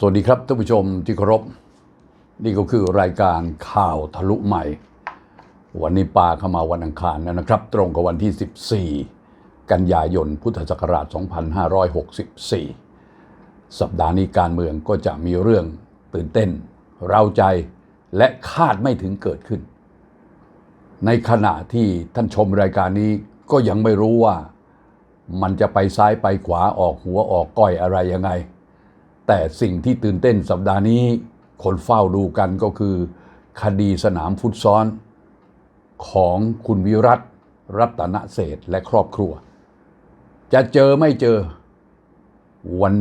สวัสดีครับท่านผู้ชมที่เคารพ นี่ก็คือรายการข่าวทะลุใหม่ วันนี้ปาเข้ามาวันอังคารนะครับ ตรงกับวันที่ 14 กันยายนพุทธศักราช 2564 สัปดาห์นี้การเมืองก็จะมีเรื่องตื่นเต้น เราใจและคาดไม่ถึงเกิดขึ้น ในขณะที่ท่านชมรายการนี้ก็ยังไม่รู้ว่ามันจะไปซ้ายไปขวาออกหัวออกก้อยอะไรยังไง แต่สิ่งที่ตื่นเต้นสัปดาห์นี้ คนเฝ้าดูกันก็คือ คดีสนามฟุตซ้อน ของคุณวิรัตรัตนเศษและครอบครัว จะเจอไม่เจอวัน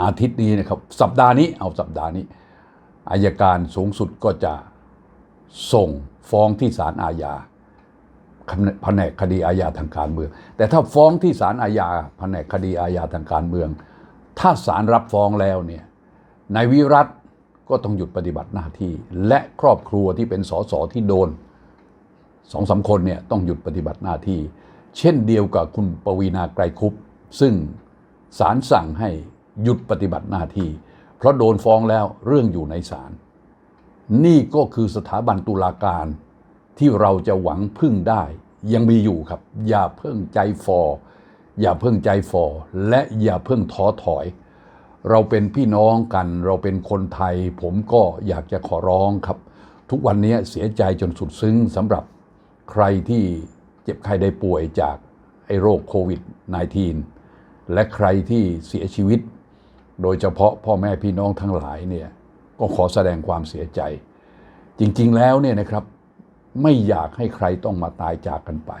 อาทิตย์นี้นะครับ สัปดาห์นี้เอาสัปดาห์นี้อายการสูงสุดก็จะส่งฟ้องที่ศาลอาญาแผนกคดีอาญาทางการเมือง แต่ถ้าฟ้องที่ศาลอาญาแผนกคดีอาญาทางการเมือง ถ้าศาลรับฟ้องแล้วเนี่ยนายวิรัตก็ต้องหยุดปฏิบัติหน้าที่ และครอบครัวที่เป็นสสที่โดนสองสาคนเนี่ยต้องหยุดปฏิบัติหน้าที่ เช่นเดียวกับคุณปวีนาไกรคุปซึ่งศาลสั่งให้หยุดปฏิบัติหน้าที่ เพราะโดนฟ้องแล้วเรื่องอยู่ในศาลนี่ก็คือสถาบันตุลาการที่เราจะหวังพึ่งได้ ยังมีอยู่ครับ อย่าเพิ่งใจฟอ อย่าเพิ่งใจฟอและอย่าเพิ่งท้อถอย เราเป็นพี่น้องกัน เราเป็นคนไทย ผมก็อยากจะขอร้องครับ ทุกวันนี้เสียใจจนสุดซึ้งสำหรับใครที่เจ็บไข้ได้ป่วยจากไอ้โรคโควิด -19 และใครที่เสียชีวิต โดยเฉพาะพ่อแม่พี่น้องทั้งหลายเนี่ยก็ขอแสดงความเสียใจ จริงๆแล้วเนี่ยนะครับ ไม่อยากให้ใครต้องมาตายจากกันไป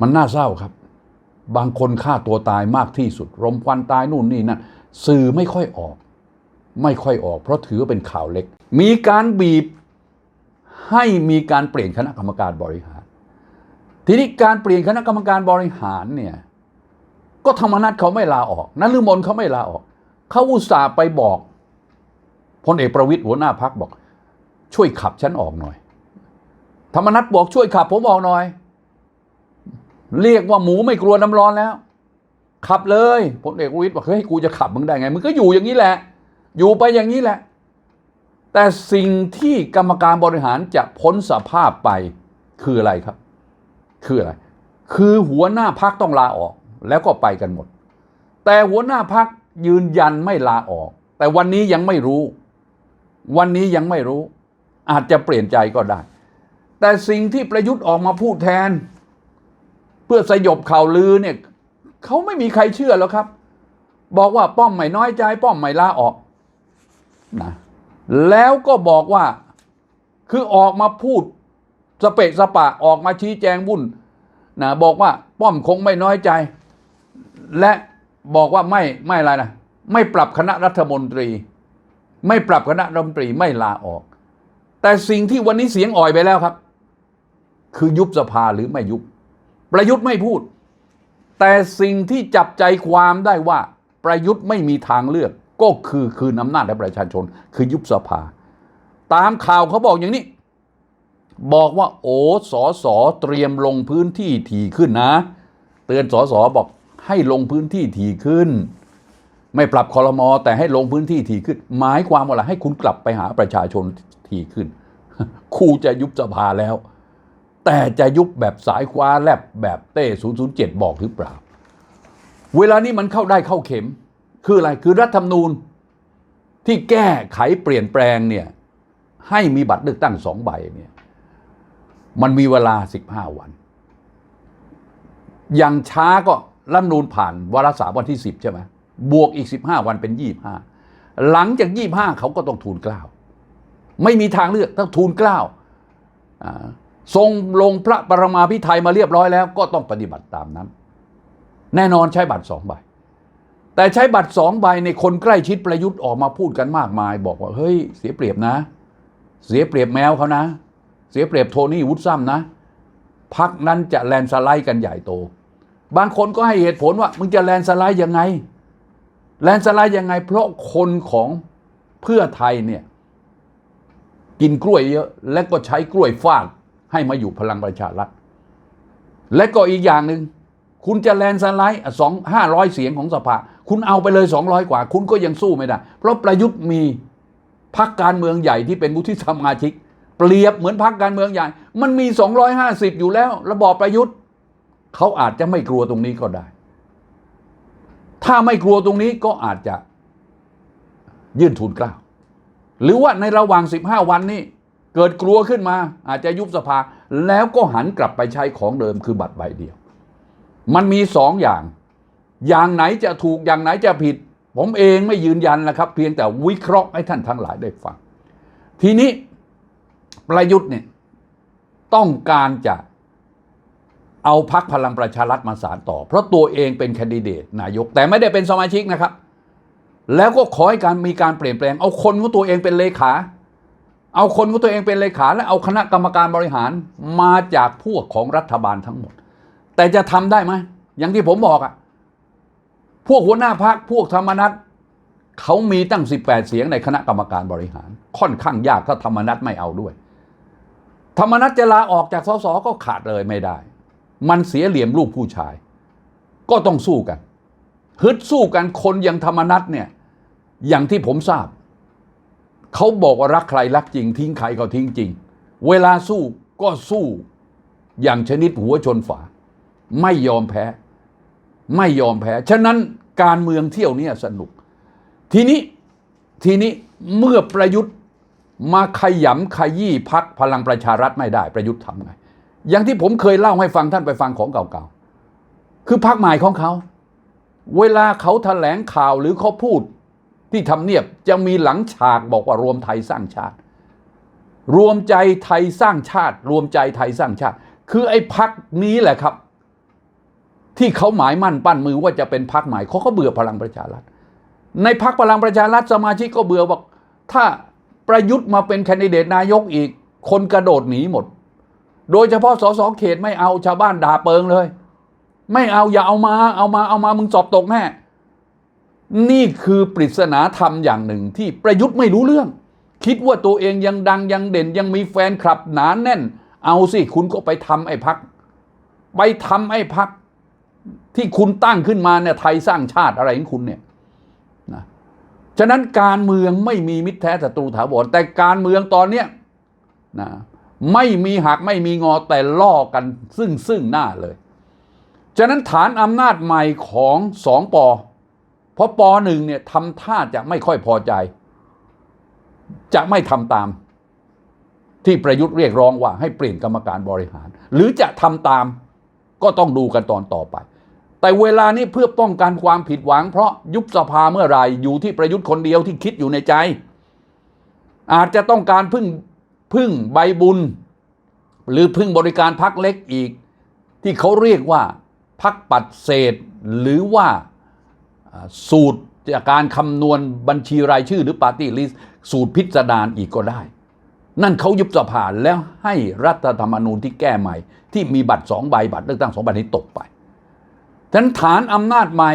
มันน่าเศร้าครับ บางคนฆ่าตัวตายมากที่สุดรมควันตายนู่นนี่นั่นสื่อไม่ค่อยออก ไม่ค่อยออก เพราะถือว่าเป็นข่าวเล็ก มีการบีบให้มีการเปลี่ยนคณะกรรมการบริหาร ทีนี้การเปลี่ยนคณะกรรมการบริหารเนี่ยก็ธรรมนัตเขาไม่ลาออกนัฤมลเขาไม่ลาออก เขาอุตส่าห์ไปบอกพลเอกประวิตยหัวหน้าพักบอก ช่วยขับฉันออกหน่อย ธรรมนัตบอกช่วยขับผมออกหน่อย เรียกว่าหมูไม่กลัวน้ำร้อนแล้ว ขับเลยพลเอกประวิตยบอกเฮ้ยกูจะขับมึงได้ไงมึงก็อยู่อย่างนี้แหละ อยู่ไปอย่างนี้แหละ แต่สิ่งที่กรรมการบริหารจะพ้นสภาพไปคืออะไรครับ คืออะไร คือหัวหน้าพักต้องลาออก แล้วก็ไปกันหมด แต่หัวหน้าพักยืนยันไม่ลาออก แต่วันนี้ยังไม่รู้ วันนี้ยังไม่รู้ อาจจะเปลี่ยนใจก็ได้ แต่สิ่งที่ประยุทธ์ออกมาพูดแทน เพื่อสยบข่าวลือเนี่ยเขาไม่มีใครเชื่อแล้วครับ บอกว่าป้อมไม่น้อยใจ ป้อมไม่ลาออกนะแล้วก็บอกว่าคือออกมาพูดสเปะสปะออกมาชี้แจงวุ่นนะบอกว่าป้อมคงไม่น้อยใจ และบอกว่าไม่ไม่อะไรนะไม่ปรับคณะรัฐมนตรี ไม่ปรับคณะรัฐมนตรีไม่ลาออก แต่สิ่งที่วันนี้เสียงอ่อยไปแล้วครับ คือยุบสภาหรือไม่ยุบ ประยุทธ์ไม่พูด แต่สิ่งที่จับใจความได้ว่าประยุทธ์ไม่มีทางเลือก ก็คือคืนอำนาจให้ประชาชน คือยุบสภา ตามข่าวเขาบอกอย่างนี้ บอกว่าโอ้สอสอเตรียมลงพื้นที่ถี่ขึ้นนะ เตือนสอสอบอกให้ลงพื้นที่ถี่ขึ้น ไม่ปรับคอรมอแต่ให้ลงพื้นที่ถี่ขึ้น หมายความว่าอะไรให้คุณกลับไปหาประชาชนถี่ขึ้นครูจะยุบสภาแล้ว แต่จะยุบแบบสายคว้าแลบแบบเต้007 บอกหรือเปล่า เวลานี้มันเข้าได้เข้าเข็ม คืออะไรคือรัฐธรรมนูญที่แก้ไขเปลี่ยนแปลงเนี่ยให้มีบัตรเลือกตั้งสองใบเนี่ยมันมีเวลา 15 วัน อย่างช้าก็รัฐธรรมนูญผ่านวาระสามวันที่ 10 ใช่ไหมบวกอีก 15 วันเป็น 25 หลังจาก 25 เขาก็ต้องทูลเกล้า ไม่มีทางเลือกต้องทูลเกล้าอ่า ทรงลงพระปรมาภิไธยมาเรียบร้อยแล้วก็ต้องปฏิบัติตามนั้น แน่นอนใช้บัตรสองใบ แต่ใช้บัตรสองใบในคนใกล้ชิดประยุทธ์ออกมาพูดกันมากมาย บอกว่าเฮ้ยเสียเปรียบนะ เสียเปรียบแมวเขานะ เสียเปรียบโทนี่วุฒซัมนะพักนั้นจะแลนสไลด์กันใหญ่โต บางคนก็ให้เหตุผลว่า มึงจะแลนสไลด์ยังไง แลนสไลด์ยังไง เพราะคนของเพื่อไทยเนี่ยกินกล้วยเยอะและก็ใช้กล้วยฟาด ให้มาอยู่พลังประชารัฐ และก็อีกอย่างหนึ่งคุณจะแลนสไลด์สองห้าร้อยเสียงของสภา คุณเอาไปเลย200กว่า คุณก็ยังสู้ไม่ได้ เพราะประยุทธ์มีพักการเมืองใหญ่ที่เป็นวุฒิสมาชิก เปรียบเหมือนพักการเมืองใหญ่ มันมี 250 อยู่แล้ว ระบอบประยุทธ์ เขาอาจจะไม่กลัวตรงนี้ก็ได้ ถ้าไม่กลัวตรงนี้ก็อาจจะยื่นทุนกล้า หรือว่าในระหว่าง 15 วันนี้ เกิดกลัวขึ้นมา อาจจะยุบสภา แล้วก็หันกลับไปใช้ของเดิมคือบัตรใบเดียว มันมีสองอย่าง อย่างไหนจะถูกอย่างไหนจะผิด ผมเองไม่ยืนยันนะครับ เพียงแต่วิเคราะห์ให้ท่านทั้งหลายได้ฟัง ทีนี้ประยุทธ์เนี่ยต้องการจะเอาพักพลังประชารัฐมาสารต่อ เพราะตัวเองเป็นแคนดิเดตนายกแต่ไม่ได้เป็นสมาชิกนะครับ แล้วก็ขอให้การมีการเปลี่ยนแปลง เอาคนของตัวเองเป็นเลขา เอาคนของตัวเองเป็นเลขาและเอาคณะกรรมการบริหารมาจากพวกของรัฐบาลทั้งหมด แต่จะทำได้ไหมอย่างที่ผมบอกอะพวกหัวหน้าพักพวกธรรมนัตเขามีตั้ง 18 เสียงในคณะกรรมการบริหาร ค่อนข้างยากถ้าธรรมนัตไม่เอาด้วย ธรรมนัตจะลาออกจากสสก็ขาดเลยไม่ได้ มันเสียเหลี่ยมลูกผู้ชาย ก็ต้องสู้กันฮึดสู้กันคนอย่างธรรมนัตเนี่ยอย่างที่ผมทราบ เขาบอกว่ารักใครรักจริง ทิ้งใครก็ทิ้งจริง เวลาสู้ก็สู้อย่างชนิดหัวชนฝา ไม่ยอมแพ้ ไม่ยอมแพ้ ฉะนั้นการเมืองเที่ยวนี้สนุก ทีนี้ทีนี้เมื่อประยุทธ์มาขยำขยี้พักพลังประชารัฐไม่ได้ประยุทธ์ทำไง อย่างที่ผมเคยเล่าให้ฟังท่านไปฟังของเก่าๆ คือพักใหม่ของเขา เวลาเขาแถลงข่าวหรือเขาพูด ที่ทำเนียบจะมีหลังฉากบอกว่ารวมไทยสร้างชาติ รวมใจไทยสร้างชาติ รวมใจไทยสร้างชาติ คือไอ้พักนี้แหละครับ ที่เขาหมายมั่นปั้นมือว่าจะเป็นพักใหม่เขาก็เบื่อพลังประชารัฐ ในพักพลังประชารัฐสมาชิกก็เบื่อบอก ถ้าประยุทธ์มาเป็นแคนดิเดตนายกอีก คนกระโดดหนีหมด โดยเฉพาะสสเขตไม่เอาชาวบ้านด่าเปิงเลย ไม่เอาอย่าเอามาเอามาเอามามึงสอบตกแน่ นี่คือปริศนาธรรมอย่างหนึ่งที่ประยุทธ์ไม่รู้เรื่อง คิดว่าตัวเองยังดังยังเด่นยังมีแฟนคลับหนานแน่น เอาสิคุณก็ไปทำไอ้พัก ไปทำไอ้พักที่คุณตั้งขึ้นมาเนี่ยไทยสร้างชาติอะไรของคุณเนี่ยนะฉะนั้นการเมืองไม่มีมิตรแท้ศัตรูถาวรแต่การเมืองตอนเนี้ยนะไม่มีหักไม่มีงอแต่ล่อกันซึ่งซึ่งหน้าเลย ฉะนั้นฐานอำนาจใหม่ของสองปอ เพราะปหนึ่งเนี่ยทำท่าจะไม่ค่อยพอใจ จะไม่ทำตาม ที่ประยุทธ์เรียกร้องว่า ให้เปลี่ยนกรรมการบริหาร หรือจะทำตามก็ต้องดูกันตอนต่อไป แต่เวลานี้เพื่อป้องกันความผิดหวัง เพราะยุบสภาเมื่อไหร่อยู่ที่ประยุทธ์คนเดียวที่คิดอยู่ในใจ อาจจะต้องการพึ่งพึ่งใบบุญ หรือพึ่งบริการพักเล็กอีก ที่เขาเรียกว่าพักปัดเศษหรือว่า สูตรจากการคำนวณบัญชีรายชื่อหรือปาร์ตี้ลิสสูตรพิสดารอีกก็ได้ นั่นเขายุบสภาแล้วให้รัฐธรรมนูญที่แก้ใหม่ ที่มีบัตรสองใบบัตรเลือกตั้งสองใบนี้ตกไปฉะนั้นฐานอำนาจใหม่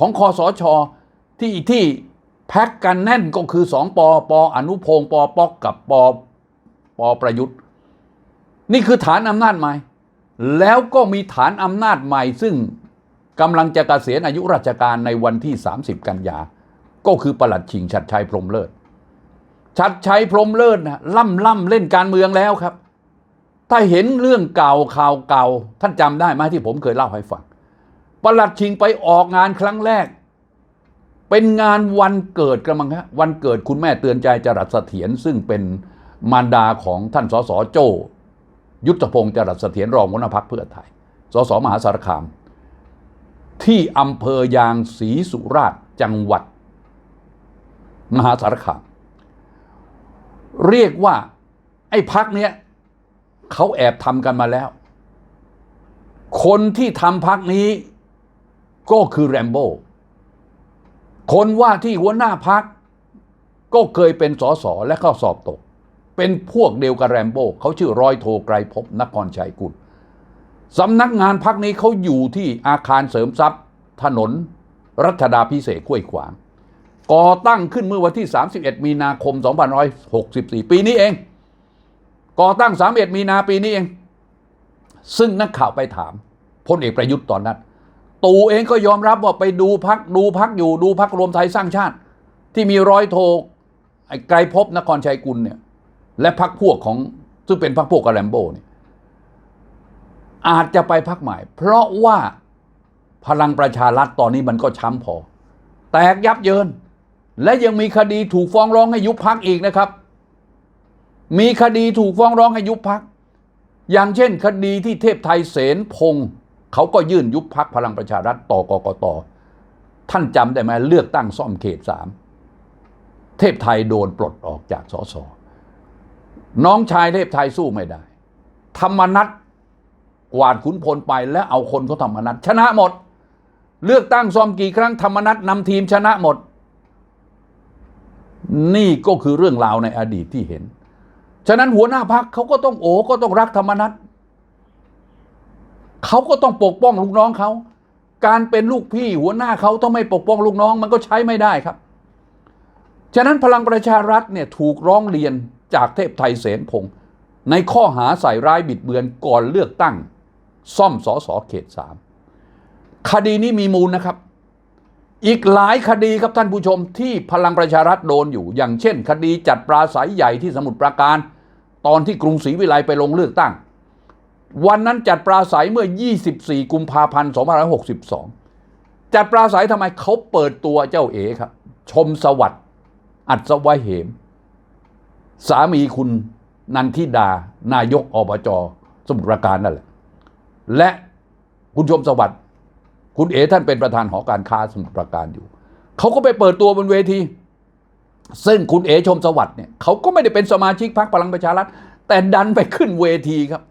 ของคอสชที่ที่แพ็กกันแน่นก็คือสองปอปออนุพงศ์ปอปอกกับปอปอประยุทธ์ นี่คือฐานอำนาจใหม่ แล้วก็มีฐานอำนาจใหม่ซึ่ง กำลังจะกะเกษียณอายุราชการในวันที่ 30 กันยา ก็คือประหลัดชิงชัดชัยพรมเลิศ ชัดชัยพรมเลิศนะล่ำล่ำเล่นการเมืองแล้วครับ ถ้าเห็นเรื่องเก่าข่าวเก่า ท่านจำได้ไหมที่ผมเคยเล่าให้ฟัง ประหลัดชิงไปออกงานครั้งแรก เป็นงานวันเกิดกระมังฮะ วันเกิดคุณแม่เตือนใจจรัสเสถียรซึ่งเป็นมารดาของท่านสสโจ ยุทธพงศ์จรัสเสถียรรองหัวหน้าพักเพื่อไทย สสมหาสารคาม ที่อำเภอยางศรีสุราษฎร์จังหวัด มหาสารคามเรียกว่า ไอ้พักเนี้ยเขาแอบทำกันมาแล้ว คนที่ทำพักนี้ ก็คือแรมโบ้คนว่าที่หัวหน้าพักก็เคยเป็นสสและเข้าสอบตก เป็นพวกเดียวกับแรมโบ้เขาชื่อร้อยโทไกรภพนครชัยกุล สำนักงานพักนี้เขาอยู่ที่อาคารเสริมทรัพย์ ถนน รัชดาพิเศษกห้วยขวาง ก่อตั้งขึ้นเมื่อวันที่ 31 มีนาคม 2564 ปีนี้เอง ก่อตั้ง 31 มีนาปีนี้เอง ซึ่งนักข่าวไปถามพลเอกประยุทธ์ตอนนั้น ตู่เองก็ยอมรับว่าไปดูพักดูพักอยู่ดูพักรวมไทยสร้างชาติ ที่มีร้อยโทไอ้ไกรภพนครชัยกุลเนี่ยและพักพวกของซึ่งเป็นพักพวกกับแลมโบเนี่ย อาจจะไปพักใหม่ เพราะว่าพลังประชารัฐตอนนี้มันก็ช้ำพอ แตกยับเยิน และยังมีคดีถูกฟ้องร้องให้ยุบพักอีกนะครับ มีคดีถูกฟ้องร้องให้ยุบพัก อย่างเช่น คดีที่เทพไทยเสนพงศ์เขาก็ยื่นยุบพักพลังประชารัฐต่อกกตท่านจำได้ไหมเลือกตั้งซ่อมเขตสามเทพไทยโดนปลดออกจากสสน้องชายเทพไทยสู้ไม่ได้ ธรรมนัต กวาดขุนพลไปและเอาคนเขาธรรมนัตชนะหมด เลือกตั้งซ่อมกี่ครั้งธรรมนัตนำทีมชนะหมด นี่ก็คือเรื่องราวในอดีตที่เห็น ฉะนั้นหัวหน้าพักเขาก็ต้องโอก็ต้องรักธรรมนัตเขาก็ต้องปกป้องลูกน้องเขา การเป็นลูกพี่หัวหน้าเขาต้องไม่ปกป้องลูกน้อง มันก็ใช้ไม่ได้ครับ ฉะนั้นพลังประชารัฐเนี่ยถูกร้องเรียนจากเทพไทยเสนพงศ์ในข้อหาใส่ร้ายบิดเบือนก่อนเลือกตั้ง ซ่อมสอสอเขตสามคดีนี้มีมูลนะครับ อีกหลายคดีครับท่านผู้ชมที่พลังประชารัฐโดนอยู่ อย่างเช่น คดีจัดปราศัยใหญ่ที่สมุทรปราการ ตอนที่กรุงศรีวิไลไปลงเลือกตั้ง วันนั้นจัดปราศัยเมื่อ 24 กุมภาพันธ์ 2562 จัดปราศัยทำไมเขาเปิดตัวเจ้าเอ๋ครับ ชมสวัสดิ์อัศวะเหม สามีคุณนันทิดา นายกอบจสมุทรปราการนั่นแหละ และคุณชมสวัสดิ์คุณเอ๋ท่านเป็นประธานหอการค้าสมุทรปราการอยู่เขาก็ไปเปิดตัวบนเวที ซึ่งคุณเอ๋ชมสวัสดิ์เนี่ยเขาก็ไม่ได้เป็นสมาชิกพรรคพลังประชารัฐแต่ดันไปขึ้นเวทีครับ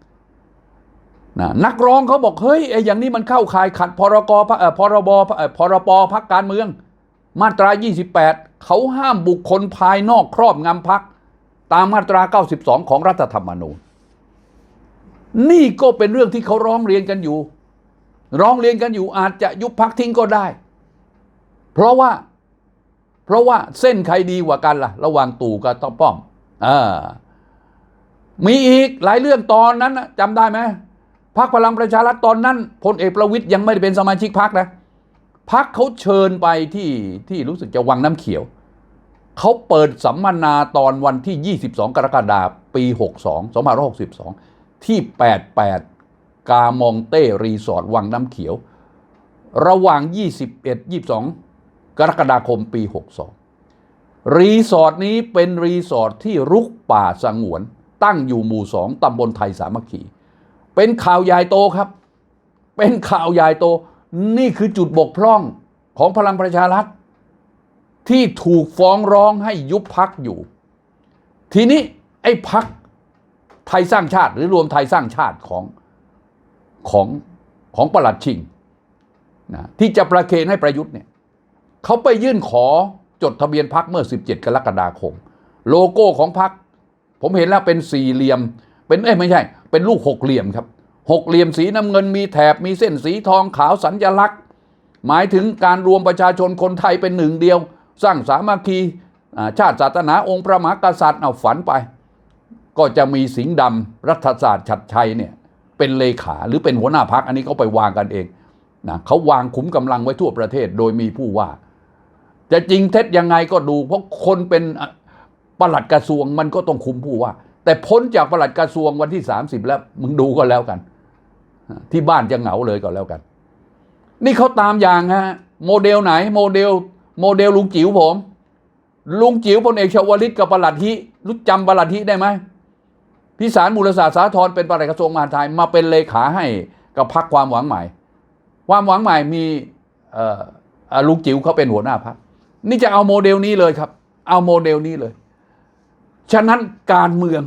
นะนักร้องเขาบอกเฮ้ยไอ้อย่างนี้มันเข้าข่ายขัดพรกพเอ่อพรบพรบพักการเมือง มาตรา 28 เขาห้ามบุคคลภายนอกครอบงำพักตามมาตรา 92 ของรัฐธรรมนูญ นี่ก็เป็นเรื่องที่เขาร้องเรียนกันอยู่ ร้องเรียนกันอยู่อาจจะยุบพักทิ้งก็ได้ เพราะว่า เพราะว่าเส้นใครดีกว่ากันล่ะ ระหว่างตู่กับต้อมป้อมอ่ามีอีกหลายเรื่องตอนนั้นน่ะจำได้ไหมพักพลังประชารัฐตอนนั้นพลเอกประวิตยยังไม่ได้เป็นสมาชิกพักนะพักเขาเชิญไปที่ที่รู้สึกจะวังน้ำเขียวเขาเปิดสัมมนาตอนวันที่ 22 กรกฎาคมปี 62 2562 ที่ 88 กามองเต้รีสอร์ทวังน้ำเขียว ระหว่าง 21 22 กรกฎาคมปี 62 รีสอร์ทนี้เป็นรีสอร์ทที่รุกป่าสงวน ตั้งอยู่หมู่สองตำบลไทยสามัคคี เป็นข่าวใหญ่โตครับ เป็นข่าวใหญ่โต นี่คือจุดบกพร่องของพลังประชารัฐ ที่ถูกฟ้องร้องให้ยุบพักอยู่ ทีนี้ไอ้พัก ไทยสร้างชาติ หรือรวมไทยสร้างชาติของของของประหลัดชิงนะที่จะประเคนให้ประยุทธ์เนี่ยเขาไปยื่นขอจดทะเบียนพักเมื่อ 17 กรกฎาคม โลโก้ของพัก ผมเห็นแล้วเป็นสี่เหลี่ยม เป็นเอ้ไม่ใช่ เป็นลูกหกเหลี่ยมครับหกเหลี่ยมสีน้ำเงินมีแถบมีเส้นสีทองขาวสัญญลักษณ์ หมายถึงการรวมประชาชนคนไทยเป็นหนึ่งเดียว สร้างสามัคคีชาติศาสนาองค์พระมหากษัตริย์เอาฝันไป ก็จะมีสิงห์ดำรัฐศาสตร์ชัดชัยเนี่ยเป็นเลขาหรือเป็นหัวหน้าพักอันนี้เขาไปวางกันเองนะเขาวางขุมกำลังไว้ทั่วประเทศโดยมีผู้ว่า จะจริงเท็จยังไงก็ดู เพราะคนเป็นอะปลัดกระทรวงมันก็ต้องคุมผู้ว่า แต่พ้นจากประหลัดกระทรวงวันที่ 30 แล้วมึงดูก็แล้วกัน ที่บ้านจะเหงาเลยก็แล้วกัน นี่เขาตามอย่างฮะโมเดลไหนโมเดลโมเดลลุงจิ๋วผม ลุงจิ๋วพลเอกชวลิตกับประหลัดฮิรู้จำประหลัดฮิได้ไหม พิสารมูลศาสตร์สาธรเป็นประหลัดกระทรวงมหาดไทยมาเป็นเลขาให้กับพรรคความหวังใหม่ ความหวังใหม่มีลุงจิ๋วเขาเป็นหัวหน้าพรรคนี่จะเอาโมเดลนี้เลยครับ เอาโมเดลนี้เลย ฉะนั้นการเมือง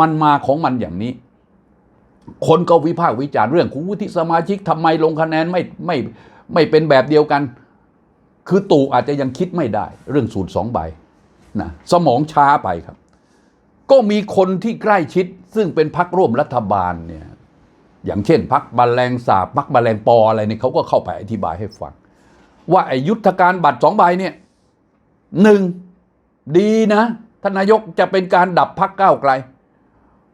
มันมาของมันอย่างนี้ คนก็วิพากษ์วิจารณ์เรื่องของวุฒิสมาชิกทำไมลงคะแนนไม่ไม่ไม่เป็นแบบเดียวกัน คือตู่อาจจะยังคิดไม่ได้ เรื่องสูตรสองใบนะสมองช้าไปครับ มีคนที่ใกล้ชิด ซึ่งเป็นพักร่วมรัฐบาลเนี่ยอย่างเช่นพักบาแรงสาบพักบาแรงปออะไรเนี่ยเขาก็เข้าไปอธิบายให้ฟัง ว่าไอ้ยุทธการบัตรสองใบเนี่ยหนึ่งดีนะท่านนายกจะเป็นการดับพักก้าวไกล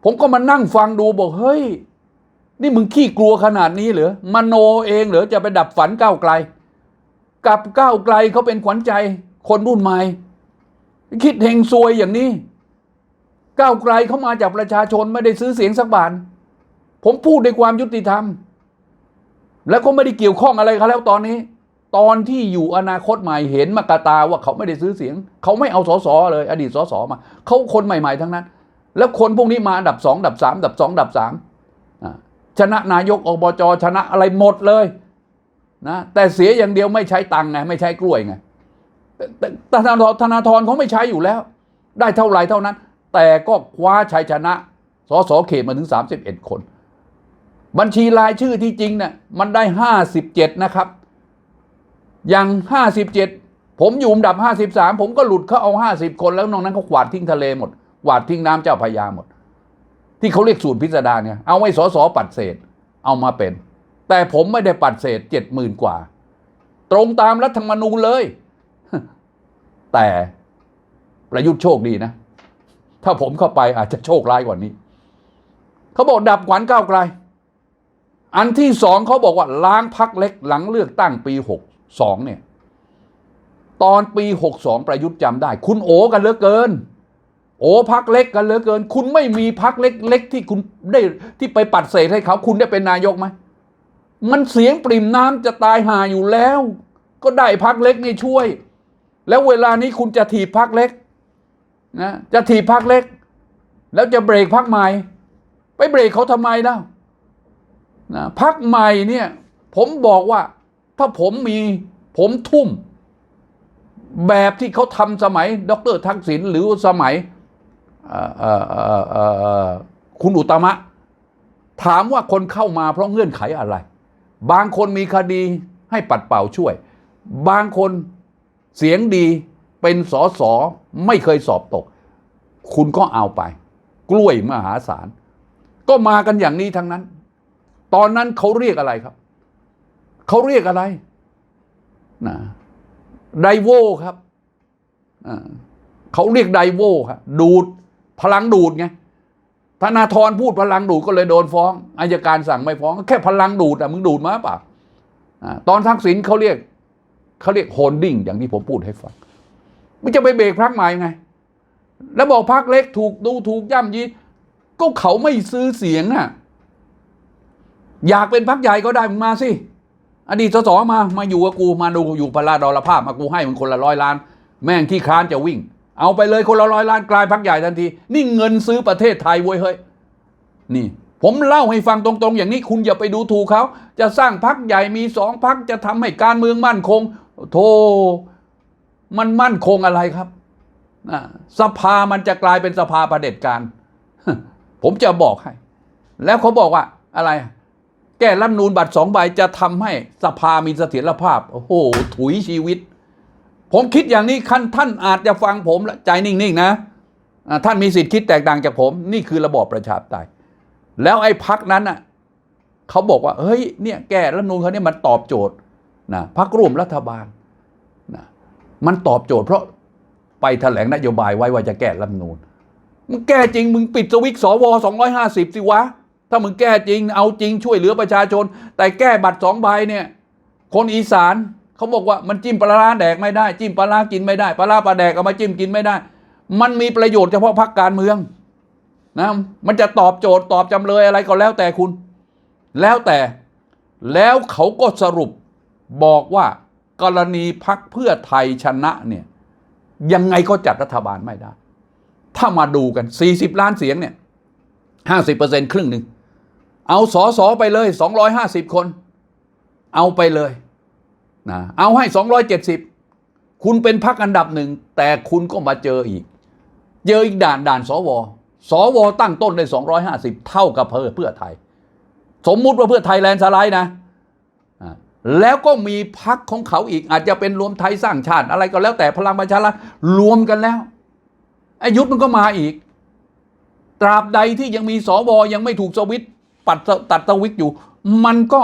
ผมก็มานั่งฟังดูบอกเฮ้ย นี่มึงขี้กลัวขนาดนี้เหรอมโนเองเหรอจะไปดับฝันก้าวไกล กับก้าวไกลเขาเป็นขวัญใจคนรุ่นใหม่ คิดเฮงซวยอย่างนี้ ก้าวไกลเขามาจากประชาชนไม่ได้ซื้อเสียงสักบาทผมพูดในความยุติธรรม แล้วก็ไม่ได้เกี่ยวข้องอะไรเขาแล้วตอนนี้ ตอนที่อยู่อนาคตใหม่เห็นมากตาว่าเขาไม่ได้ซื้อเสียง เขาไม่เอาสสเลย อดีตสสมาเขาคนใหม่ ๆ ทั้งนั้น แล้วคนพวกนี้มาอันดับสองอันดับสามอันดับสองอันดับสามชนะนายกอบจชนะอะไรหมดเลยนะแต่เสียอย่างเดียวไม่ใช้ตังค์ไงไม่ใช้กล้วยไงแต่ธนาธรธนาธรเขาไม่ใช้อยู่แล้ว ได้เท่าไหรเท่านั้น แต่ก็คว้าชัยชนะ สสเขตมาถึง 31 คน บัญชีรายชื่อที่จริงเนี่ยมันได้ 57 นะครับ อย่าง 57 ผมอยู่อันดับ 53 ผมก็หลุดเขาเอา 50 คนแล้วนอกนั้นเขากวาดทิ้งทะเลหมดกวาดทิ้งน้ำเจ้าพยาหมด ที่เขาเรียกสูตรพิสดารเนี่ยเอาไว้สอสอปัดเศษเอามาเป็น แต่ผมไม่ได้ปัดเศษเจ็ดหมื่นกว่า ตรงตามรัฐธรรมนูญเลย แต่ประยุทธ์โชคดีนะ ถ้าผมเข้าไปอาจจะโชคร้ายกว่านี้ เขาบอกดับขวัญก้าวไกล อันที่สองเขาบอกว่าล้างพักเล็กหลังเลือกตั้งปีหกสองเนี่ย ตอนปีหกสองประยุทธ์จำได้ คุณโอกันเหลือเกิน โอพักเล็กกันเหลือเกิน คุณไม่มีพักเล็กๆที่คุณได้ที่ไปปัดเศษให้เขา คุณได้เป็นนายกไหมมันเสียงปริ่มน้ำจะตายหาอยู่แล้ว ก็ได้พักเล็กนี่ช่วย แล้วเวลานี้คุณจะถีบพักเล็ก นะจะถีบพักเล็ก แล้วจะเบรกพักใหม่ ไปเบรกเขาทำไมล่ะนะพักใหม่เนี่ยผมบอกว่าถ้าผมมีผมทุ่ม แบบที่เขาทำสมัย ดรทักษิณหรือสมัยคุณอุตมะ ถามว่าคนเข้ามาเพราะเงื่อนไขอะไร บางคนมีคดีให้ปัดเป่าช่วย บางคนเสียงดี เป็นสอสอไม่เคยสอบตก คุณก็เอาไป กล้วยมหาศาล ก็มากันอย่างนี้ทั้งนั้น ตอนนั้นเขาเรียกอะไรครับ เขาเรียกอะไรนะไดโวครับเขาเรียกไดโวครับดูดพลังดูดไงธนาธรพูดพลังดูดก็เลยโดนฟ้องอายการสั่งไม่ฟ้อง แค่พลังดูดอะมึงดูดมาเปล่าอ่าตอนทักษิณเขาเรียกเขาเรียกโฮลดิ้งอย่างที่ผมพูดให้ฟัง มันจะไปเบรกพักใหม่ไง แล้วบอกพักเล็กถูกดูถูกย่ำยีก็เขาไม่ซื้อเสียงน่ะ อยากเป็นพักใหญ่ก็ได้มึงมาสิ อดีตสสมามาอยู่กับกูมาดูอยู่พลาดอลภาพมากูให้มึงคนละร้อยล้าน แม่งที่ค้านจะวิ่ง เอาไปเลยคนละร้อยล้านกลายพักใหญ่ทันที นี่เงินซื้อประเทศไทยเว้ยเฮ้ยนี่ผมเล่าให้ฟังตรงๆ อย่างนี้คุณอย่าไปดูถูกเขา จะสร้างพักใหญ่มีสองพักจะทำให้การเมืองมั่นคง โธ่ มันมั่นคงอะไรครับสภามันจะกลายเป็นสภาประเด็จการ ผมจะบอกให้ แล้วเขาบอกว่าอะไร แก้รัฐนูนบัตรสองใบจะทำให้สภามีเสถียรภาพ โอ้โห ถุยชีวิต ผมคิดอย่างนี้คันท่านอาจจะฟังผมแล้วใจนิ่งๆนะ ท่านมีสิทธิ์คิดแตกต่างจากผม นี่คือระบอบประชาธิปไตย แล้วไอ้พักนั้นน่ะเขาบอกว่า เฮ้ย เนี่ย แก้รัฐนูนเขาเนี่ยมันตอบโจทย์นะพักร่วมรัฐบาล มันตอบโจทย์เพราะไปแถลงนโยบายไว้ว่าจะแก้รัฐมนูนมึงแก้จริงมึงปิดสวิตช์สวสองร้อยห้าสิบสิวะ ถ้ามึงแก้จริง เอาจริงช่วยเหลือประชาชน แต่แก้บัตรสองใบเนี่ย คนอีสานเขาบอกว่ามันจิ้มปลาร้าแดกไม่ได้ จิ้มปลาร้ากินไม่ได้ปลาร้าปลาแดกเอามาจิ้มกินไม่ได้ มันมีประโยชน์เฉพาะพรรคการเมืองนะมันจะตอบโจทย์ตอบจำเลยอะไรก็แล้วแต่คุณ แล้วแต่แล้วเขาก็สรุปบอกว่า กรณีพักเพื่อไทยชนะเนี่ยยังไงก็จัดรัฐบาลไม่ได้ ถ้ามาดูกัน 40 ล้านเสียงเนี่ย50%ครึ่งหนึ่ง เอาสอสอไปเลย 250 คน เอาไปเลยนะเอาให้ 270 คุณเป็นพักอันดับหนึ่ง แต่คุณก็มาเจออีก เจออีกด่านด่านสวสวตั้งต้นได้ 250 เท่ากับเพื่อเพื่อไทย สมมุติว่าเพื่อไทยแลนด์สไลด์นะ แล้วก็มีพักของเขาอีกอาจจะเป็นรวมไทยสร้างชาติอะไรก็แล้วแต่พลังประชารัฐรวมกันแล้วไอายุทธมันก็มาอีก ตราบใดที่ยังมีสวยังไม่ถูกสวิตปัดตัดสวิตอยู่ มันก็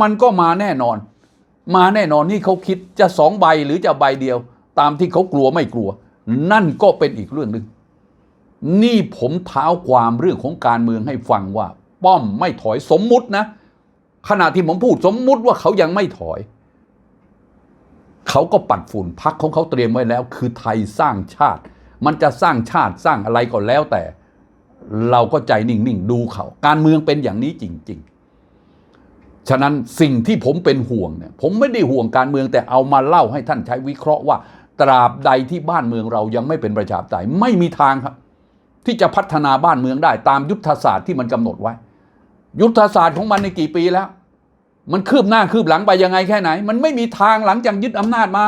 มันก็มาแน่นอน มาแน่นอนนี่เขาคิดจะสองใบหรือจะใบเดียว ตามที่เขากลัวไม่กลัว นั่นก็เป็นอีกเรื่องหนึ่งนี่ผมเท้าความเรื่องของการเมืองให้ฟังว่า ป้อมไม่ถอยสมมุตินะ ขณะที่ผมพูดสมมุติว่าเขายังไม่ถอย เขาก็ปัดฝุ่นพักของเขาเตรียมไว้แล้ว คือไทยสร้างชาติ มันจะสร้างชาติสร้างอะไรก็แล้วแต่ เราก็ใจนิ่งๆดูเขา การเมืองเป็นอย่างนี้จริง ๆ ฉะนั้นสิ่งที่ผมเป็นห่วงเนี่ยผมไม่ได้ห่วงการเมืองแต่เอามาเล่าให้ท่านใช้วิเคราะห์ว่า ตราบใดที่บ้านเมืองเรายังไม่เป็นประชาธิปไตยไม่มีทางครับ ที่จะพัฒนาบ้านเมืองได้ตามยุทธศาสตร์ที่มันกำหนดไว้ ยุทธศาสตร์ของมันในกี่ปีแล้ว มันคืบหน้าคืบหลังไปยังไงแค่ไหน มันไม่มีทางหลังจากยึดอำนาจมา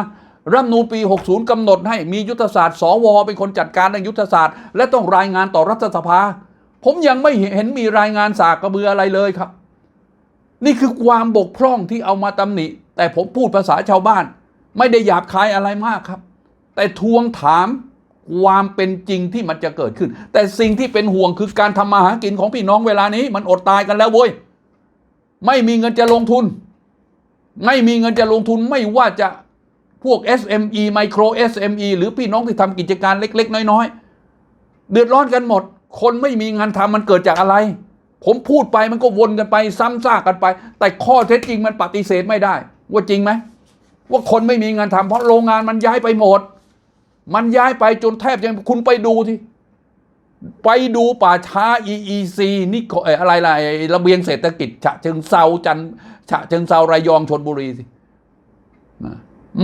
รัฐนูปี 60กำหนดให้มียุทธศาสตร์สวเป็นคนจัดการในยุทธศาสตร์ และต้องรายงานต่อรัฐสภา ผมยังไม่เห็นมีรายงานสากกระเบืออะไรเลยครับ นี่คือความบกพร่องที่เอามาตำหนิ แต่ผมพูดภาษาชาวบ้าน ไม่ได้หยาบคายอะไรมากครับ แต่ทวงถามความเป็นจริงที่มันจะเกิดขึ้น แต่สิ่งที่เป็นห่วงคือการทำมาหากินของพี่น้องเวลานี้ มันอดตายกันแล้วเว้ย ไม่มีเงินจะลงทุน ไม่มีเงินจะลงทุนไม่ว่าจะพวก SME Micro SME หรือพี่น้องที่ทำกิจการเล็ก ๆ น้อย ๆ เดือดร้อนกันหมด คนไม่มีงานทำมันเกิดจากอะไร ผมพูดไปมันก็วนกันไป ซ้ำซากกันไป แต่ข้อเท็จจริงมันปฏิเสธไม่ได้ ว่าจริงไหมว่าคนไม่มีงานทำเพราะโรงงานมันย้ายไปหมด มันย้ายไปจนแทบยังคุณไปดูที่ ไปดูป่าช้า EEC นี่อ่อะไรล่ะไระเบียงเศรษฐกิจ ฉะเชิงเซาจันฉะเชิงเซาระยองชนบุรีสิ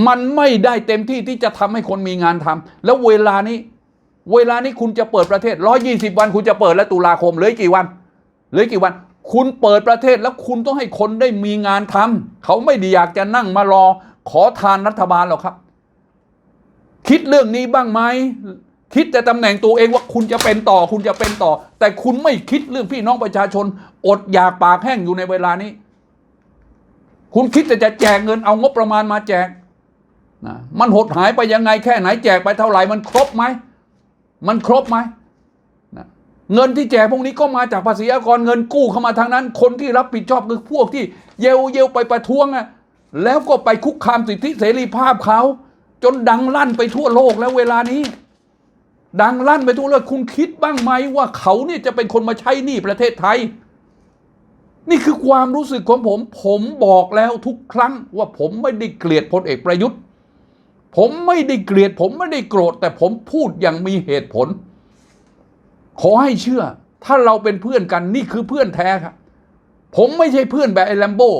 มันไม่ได้เต็มที่ที่จะทำให้คนมีงานทำแล้วเวลานี้ เวลานี้คุณจะเปิดประเทศ 120 วันคุณจะเปิดแล้วตุลาคมเหลือกี่วันเหลือกกี่วัน คุณเปิดประเทศแล้วคุณต้องให้คนได้มีงานทำเขาไม่ได้อยากจะนั่งมารอขอทานรัฐบาลหรอกครับ คิดเรื่องนี้บ้างไหม คิดแต่ตำแหน่งตัวเองว่าคุณจะเป็นต่อ คุณจะเป็นต่อ แต่คุณไม่คิดเรื่องพี่น้องประชาชน อดอยากปากแห้งอยู่ในเวลานี้ คุณคิดแต่จะแจกเงินเอางบประมาณมาแจกนะมันหดหายไปยังไงแค่ไหนแจกไปเท่าไหร่มันครบไหมมันครบไหมนะเงินที่แจกพวกนี้ก็มาจากภาษีอากรเงินกู้เข้ามาทางนั้น คนที่รับผิดชอบคือพวกที่เยลเยลไปประท้วงอะแล้วก็ไปคุกคามสิทธิเสรีภาพเขาจนดังลั่นไปทั่วโลกแล้วเวลานี้ ดังลั่นไปทั่วโลกคุณคิดบ้างไหมว่าเขาเนี่ยจะเป็นคนมาใช้หนี้ประเทศไทย นี่คือความรู้สึกของผม ผมบอกแล้วทุกครั้งว่าผมไม่ได้เกลียดพลเอกประยุทธ์ ผมไม่ได้เกลียด ผมไม่ได้โกรธ แต่ผมพูดอย่างมีเหตุผล ขอให้เชื่อ ถ้าเราเป็นเพื่อนกันนี่คือเพื่อนแท้ครับผมไม่ใช่เพื่อนแบบไอ้แลมโบ้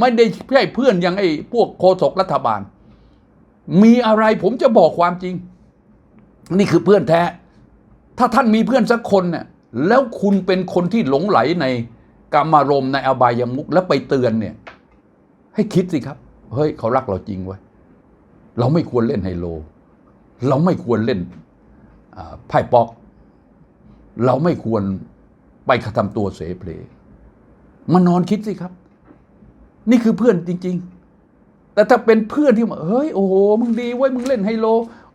ไม่ได้ใช่เพื่อนอย่างไอ้พวกโฆษกรัฐบาล มีอะไรผมจะบอกความจริง นี่คือเพื่อนแท้ ถ้าท่านมีเพื่อนสักคนเนี่ยแล้วคุณเป็นคนที่หลงไหลในกามารมณ์ในอบายมุกแล้วไปเตือนเนี่ย ให้คิดสิครับ เฮ้ยเขารักเราจริงไว้เราไม่ควรเล่นไฮโล เราไม่ควรเล่นไพ่ป๊อก เราไม่ควรไปกระทำตัวเสเพลมานอนคิดสิครับ นี่คือเพื่อนจริง ๆ แต่ถ้าเป็นเพื่อนที่เฮ้ยโอ้โหมึงดีไว้ยมึงเล่นไฮโล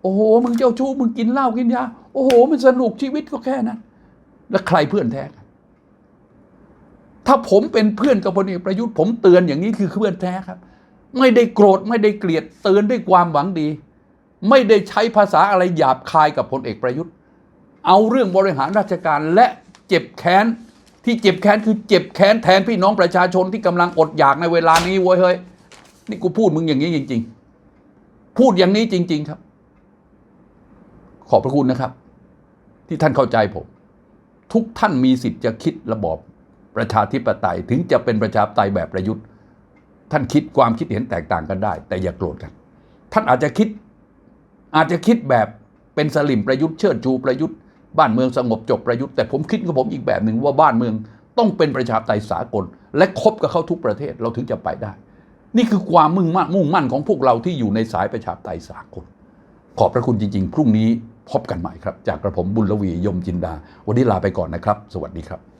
โอ้โห มึงเจ้าชู้มึงกินเหล้ากินยา โอ้โห มันสนุกชีวิตก็แค่นั้น แล้วใครเพื่อนแท้ ถ้าผมเป็นเพื่อนกับพลเอกประยุทธ์ ผมเตือนอย่างนี้คือเพื่อนแท้ครับ ไม่ได้โกรธไม่ได้เกลียดเตือนด้วยความหวังดี ไม่ได้ใช้ภาษาอะไรหยาบคายกับพลเอกประยุทธ์ เอาเรื่องบริหารราชการและเจ็บแค้นที่เจ็บแค้นคือเจ็บแค้นแทนพี่น้องประชาชนที่กำลังอดอยากในเวลานี้เว้ยเฮ้ยนี่กูพูดมึงอย่างนี้จริง ๆ พูดอย่างนี้จริง ๆ ครับ ขอบพระคุณนะครับ ที่ท่านเข้าใจผม ทุกท่านมีสิทธิ์จะคิดระบอบประชาธิปไตยถึงจะเป็นประชาธิปไตยแบบประยุทธ์ ท่านคิดความคิดเห็นแตกต่างกันได้ แต่อย่าโกรธกัน ท่านอาจจะคิด อาจจะคิดแบบเป็นสลิมประยุทธ์เชิดชูประยุทธ์บ้านเมืองสงบจบประยุทธ์แต่ผมคิดกับผมอีกแบบหนึ่งว่าบ้านเมืองต้องเป็นประชาธิปไตยสากล และคบกับเขาทุกประเทศเราถึงจะไปได้ นี่คือความมุ่งมั่นมุ่งมั่นของพวกเราที่อยู่ในสายประชาธิปไตยสากล ขอบพระคุณจริง ๆ พรุ่งนี้ พบกันใหม่ครับ จากกระผมบุญลวียมจินดา วันนี้ลาไปก่อนนะครับ สวัสดีครับ